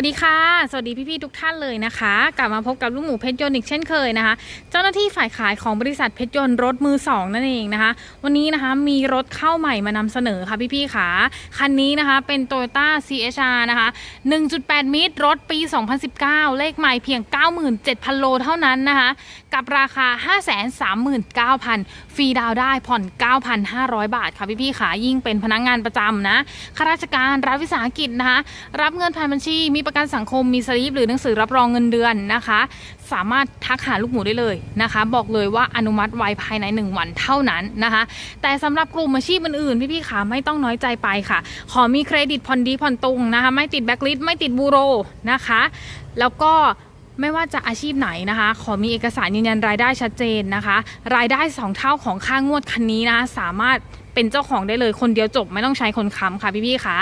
วัสดีค่ะ สวัสดีพี่ๆทุกท่านเลยนะคะ กลับมาพบกับลูกหมูเพชรยนต์อีกเช่นเคยนะคะ เจ้าหน้าที่ฝ่ายขายของบริษัทเพชรยนต์รถมือสองนั่นเองนะคะ วันนี้นะคะมีรถเข้าใหม่มานำเสนอค่ะพี่ๆค่ะคันนี้นะคะเป็น Toyota CHR นะคะ 1.8 มิตรรถปี 2019 เลขใหม่เพียง 97,000 โลเท่านั้นนะคะ กับราคา 539,000 ฟรีดาวได้ผ่อน 9,500 บาทค่ะพี่ๆค่ะยิ่งเป็นพนักงงานประจำนะข้าราชการรัฐวิสาหกิจนะคะรับเงินผ่านบัญชีมีประกันสังคมมีสลิปหรือหนังสือรับรองเงินเดือนนะคะ สามารถทักหาลูกหมูได้เลยนะคะ บอกเลยว่าอนุมัติไวภายใน 1 วันเท่านั้นนะคะ แต่สำหรับกลุ่มอาชีพอื่นๆพี่ๆขาไม่ต้องน้อยใจไปค่ะ ขอมีเครดิตผ่อนดีผ่อนตรงนะคะ ไม่ติดแบ็กลิสต์ไม่ติดบูโรนะคะ แล้วก็ ไม่ว่าจะอาชีพไหนนะคะ ขอมีเอกสารยืนยันรายได้ชัดเจนนะคะ รายได้ 2 เท่าของค่างวดคันนี้นะคะสามารถเป็นเจ้าของได้เลยคนเดียวจบไม่ต้องใช้คนค้ำค่ะพี่ๆค่ะ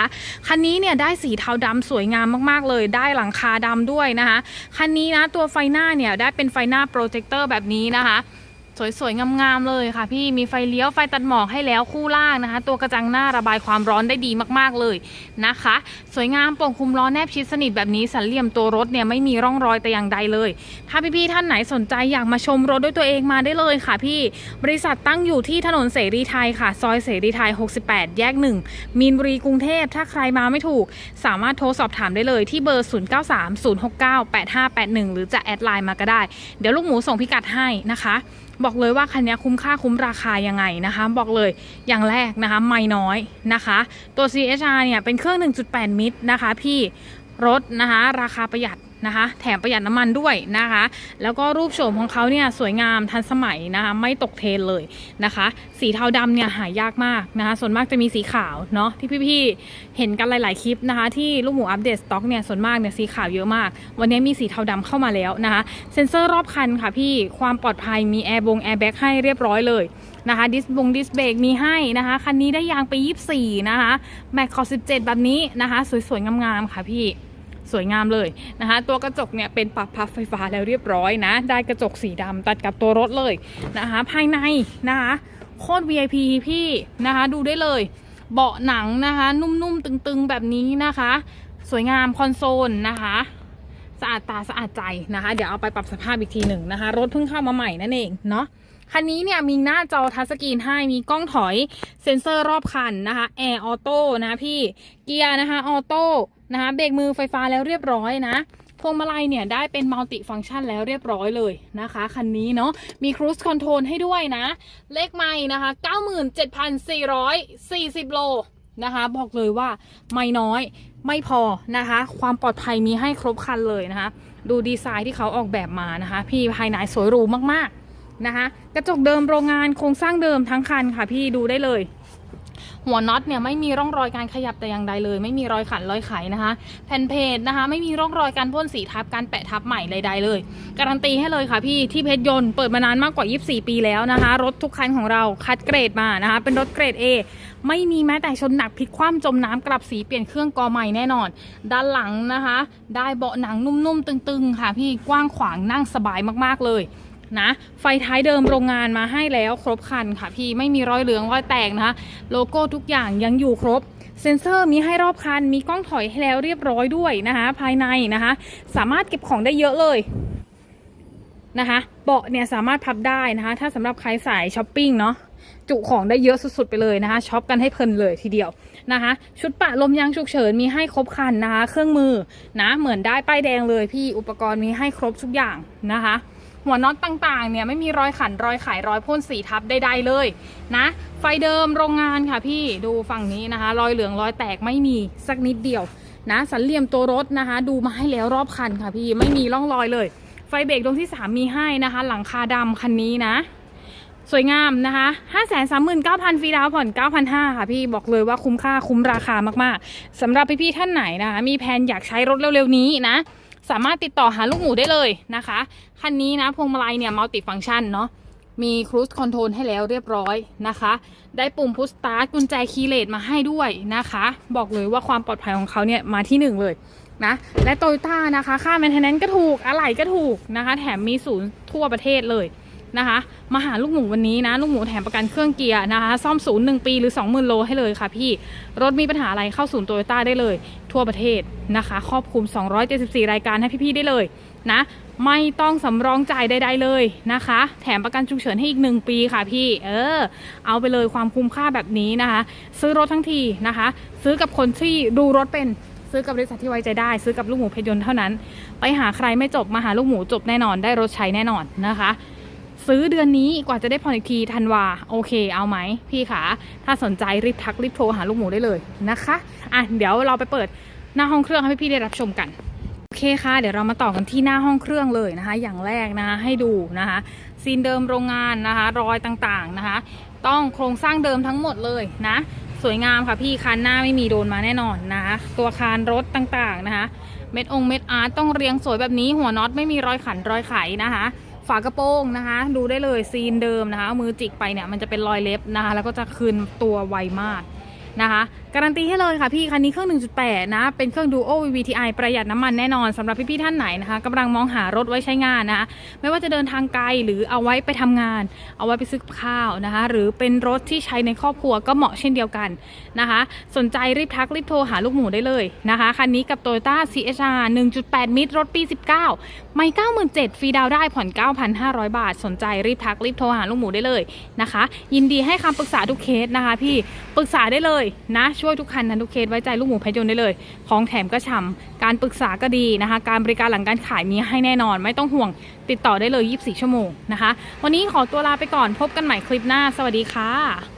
คันนี้เนี่ยได้สีเทาดำสวยงามมากๆเลย ได้หลังคาดำด้วยนะคะ คันนี้นะตัวไฟหน้าเนี่ยได้เป็นไฟหน้าโปรเจคเตอร์แบบนี้นะคะ สวยๆ งามๆ เลยค่ะพี่ มีไฟเลี้ยวไฟตัดหมอกให้แล้วคู่ล่างนะคะ ตัวกระจังหน้าระบายความร้อนได้ดีมากๆ เลยนะคะ สวยงามโปร่งคุมล้อแนบชิดสนิทแบบนี้สันเหลี่ยมตัวรถเนี่ยไม่มีร่องรอยแต่อย่างใดเลย ถ้าพี่ๆ ท่านไหนสนใจอยากมาชมรถด้วยตัวเองมาได้เลยค่ะพี่ บริษัทตั้งอยู่ที่ถนนเสรีไทยค่ะ ซอยเสรีไทย 68 แยก 1 มีนบุรีกรุงเทพ ถ้าใครมาไม่ถูก สามารถโทรสอบถามได้เลยที่เบอร์ 0930698581 หรือจะแอดไลน์มาก็ได้ เดี๋ยวลูกหมูส่งพิกัดให้นะคะ บอกเลยว่าคันนี้คุ้มค่าคุ้มราคายังไงนะคะ บอกเลยอย่างแรกนะคะ ไม่น้อยนะคะ ตัว CHR เนี่ยเป็นเครื่อง 1.8 มิตรนะคะ พี่รถนะคะ ราคาประหยัด นะคะ แถมประหยัดน้ำมันด้วยนะคะ แล้วก็รูปโฉมของเขาเนี่ยสวยงามทันสมัยนะคะ ไม่ตกเทรนเลยนะคะ สีเทาดำเนี่ยหายากมากนะคะ ส่วนมากจะมีสีขาวเนาะที่พี่ๆเห็นกันหลาย ๆ คลิปนะคะ ที่ลูกหมูอัปเดตสต็อกเนี่ยส่วนมากเนี่ยสีขาวเยอะมาก วันนี้มีสีเทาดำเข้ามาแล้วนะคะ เซ็นเซอร์รอบคันค่ะพี่ความปลอดภัยมีแอร์บงแอร์แบ็กให้เรียบร้อยเลยนะคะดิสบงดิสเบรกมีให้นะคะ คันนี้ได้ยางไป 24 นะคะ แม็กขอ17 แบบนี้นะคะ สวยๆ งามๆ ค่ะพี่ สวยงามเลยนะคะ ตัวกระจกเนี่ยเป็นปรับพับไฟฟ้าแล้วเรียบร้อยนะ ได้กระจกสีดำตัดกับตัวรถเลยนะคะ ภายในนะคะโคตร VIP พี่นะคะ ดูได้เลย เบาะหนังนะคะ นุ่มๆ ตึงๆ แบบนี้นะคะ สวยงามคอนโซลนะคะสะอาดตาสะอาดใจนะคะ เดี๋ยวเอาไปปรับสภาพอีกทีหนึ่งนะคะ รถเพิ่งเข้ามาใหม่นั่นเองเนาะ คันนี้เนี่ยมีหน้าจอทัชสกรีนให้มีกล้องถอยเซ็นเซอร์รอบคันนะคะแอร์ออโต้นะพี่เกียร์นะคะออโต้นะคะเบรกมือไฟฟ้าแล้วเรียบร้อยนะพวงมาลัยเนี่ยได้เป็นมัลติฟังก์ชันแล้วเรียบร้อยเลยนะคะคันนี้เนาะมีครู e คอนโทรลให้ด้วยนะ เลขไม่นะคะ 97,440 โลนะคะ บอกเลยว่าไม่น้อยไม่พอนะคะ ความปลอดภัยมีให้ครบคันเลยนะคะ ดูดีไซน์ที่เขาออกแบบมานะคะ พี่ภายในสวยหรูมากๆ นะคะกระจกเดิมโรงงานโครงสร้างเดิมทั้งคันค่ะพี่ดูได้เลย หัวน็อตเนี่ยไม่มีร่องรอยการขยับแต่อย่างใดเลย ไม่มีรอยขันรอยไขนะคะ แผ่นเพจนะคะ ไม่มีร่องรอยการพ่นสีทับการแปะทับใหม่ใดๆเลย การันตีให้เลยค่ะพี่ที่เพชรยนต์เปิดมานานมากกว่า 24 ปีแล้วนะคะ รถทุกคันของเราคัดเกรดมานะคะ เป็นรถเกรด A ไม่มีแม้แต่ชนหนักพลิกคว่ำจมน้ำกลับสีเปลี่ยนเครื่องกอใหม่แน่นอน ด้านหลังนะคะ ได้เบาะหนังนุ่มๆตึงๆ ค่ะพี่กว้างขวางนั่งสบายมากๆเลย นะ ไฟท้ายเดิมโรงงานมาให้แล้วครบคันค่ะพี่ไม่มีรอยเหลืองรอยแตกนะคะ โลโก้ทุกอย่างยังอยู่ครบ เซ็นเซอร์มีให้รอบคัน มีกล้องถอยให้แล้วเรียบร้อยด้วยนะคะ ภายในนะคะ สามารถเก็บของได้เยอะเลยนะคะเบาะเนี่ยสามารถพับได้นะคะ ถ้าสำหรับใครสายช้อปปิ้งเนาะจุของได้เยอะสุดๆไปเลยนะคะช็อปกันให้เพลินเลยทีเดียวนะคะ ชุดปะลมยางฉุกเฉินมีให้ครบคันนะคะ เครื่องมือนะเหมือนได้ป้ายแดงเลยพี่อุปกรณ์มีให้ครบทุกอย่างนะคะ หัวน็อตต่างๆ เนี่ยไม่มีรอยขันรอยขายรอยพ่นสีทับใดๆเลยนะ ไฟเดิมโรงงานค่ะพี่ดูฝั่งนี้นะคะ รอยเหลืองรอยแตกไม่มีสักนิดเดียวนะสันเหลี่ยมตัวรถนะคะ ดูมาให้แล้วรอบคันค่ะพี่ไม่มีร่องรอยเลย ไฟเบรกดวงที่ 3 มีให้นะคะ หลังคาดำคันนี้นะ สวยงามนะคะ5 3 9 0 0 0ฟรีดาวผ่อน 9,500 ค่ะพี่บอกเลยว่าคุ้มค่าคุ้มราคามากๆสำหรับพี่ๆท่านไหนนะคะ มีแผนอยากใช้รถเร็วๆนี้นะ สามารถติดต่อหาลูกหมูได้เลยนะคะ คันนี้นะพวงมาลัยเนี่ยมัลติฟังก์ชันเนาะมีครูสคอนโทรลให้แล้วเรียบร้อยนะคะ ได้ปุ่มพุชสตาร์ทกุญแจคีย์เลสมาให้ด้วยนะคะ บอกเลยว่าความปลอดภัยของเขาเนี่ยมาที่หนึ่งเลยนะและโตโยต้านะคะ ค่าแมนเทนแนนก็ถูกอะไหล่ก็ถูกนะคะ แถมมีศูนย์ทั่วประเทศเลย นะคะ มาหาลูกหมูวันนี้นะ ลูกหมูแถมประกันเครื่องเกียร์นะคะ ซ่อมศูนย์หนึ่งปีหรือ 20,000 โลให้เลยค่ะพี่ รถมีปัญหาอะไรเข้าศูนย์โตโยต้าได้เลย ทั่วประเทศนะคะ ครอบคลุม 274 รายการให้พี่ๆได้เลยนะ ไม่ต้องสำรองจ่ายใดๆเลยนะคะ แถมประกันฉุกเฉินให้อีก 1 ปีค่ะพี่ เออ เอาไปเลยความคุ้มค่าแบบนี้นะคะ ซื้อรถทั้งทีนะคะ ซื้อกับคนที่ดูรถเป็นซื้อกับบริษัทที่ไว้ใจได้ ซื้อกับลูกหมูเพชรยนต์เท่านั้น ไปหาใครไม่จบมาหาลูกหมูจบแน่นอนได้รถใช้แน่นอนนะคะ ซื้อเดือนนี้กว่าจะได้ผ่อนอีกทีธันวาโอเค เอาไหมพี่ขาถ้าสนใจรีบทักรีบโทรหาลูกหมูได้เลยนะคะอะเดี๋ยวเราไปเปิดหน้าห้องเครื่องให้พี่ๆได้รับชมกันโอเคค่ะ เดี๋ยวเรามาต่อกันที่หน้าห้องเครื่องเลยนะคะ อย่างแรกนะคะให้ดูนะคะซีนเดิมโรงงานนะคะ รอยต่างๆนะคะ ต้องโครงสร้างเดิมทั้งหมดเลยนะ สวยงามค่ะพี่คันหน้าไม่มีโดนมาแน่นอนนะคะตัวคานรถต่างๆนะคะ เม็ดองเม็ดอาร์ตต้องเรียงสวยแบบนี้หัวน็อตไม่มีรอยขันรอยไขนะคะ ฝากระโปรงนะคะ ดูได้เลยซีนเดิมนะคะ มือจิกไปเนี่ยมันจะเป็นรอยเล็บนะคะ แล้วก็จะคืนตัวไวมากนะคะการันตีให้เลยค่ะพี่คันนี้เครื่อง 1.8 นะ เป็นเครื่อง Duo VVTi ประหยัดน้ำมันแน่นอนสำหรับพี่ๆท่านไหนนะคะกำลังมองหารถไว้ใช้งานนะคะไม่ว่าจะเดินทางไกลหรือเอาไว้ไปทำงาน เอาไว้ไปซื้อข้าวนะคะ หรือเป็นรถที่ใช้ในครอบครัวก็เหมาะเช่นเดียวกันนะคะ สนใจรีบทักรีบโทรหาลูกหมูได้เลยนะคะคันนี้กับ Toyota CHR 1.8 มิตรรถปี 19 ไม่ 97,000ฟรีดาวน์ได้ผ่อน 9,500 บาท สนใจรีบทักรีบโทรหาลูกหมูได้เลยนะคะ ยินดีให้คำปรึกษาทุกเคสนะคะ พี่ปรึกษาได้เลยนะช่วยทุกคันนะทุกเคสไว้ใจลูกหมูเพชรยนต์ได้เลย ของแถมก็ฉ่ำการปรึกษาก็ดีนะคะ การบริการหลังการขายมีให้แน่นอน ไม่ต้องห่วงติดต่อได้เลย 24 ชั่วโมงนะคะ วันนี้ขอตัวลาไปก่อนพบกันใหม่คลิปหน้า สวัสดีค่ะ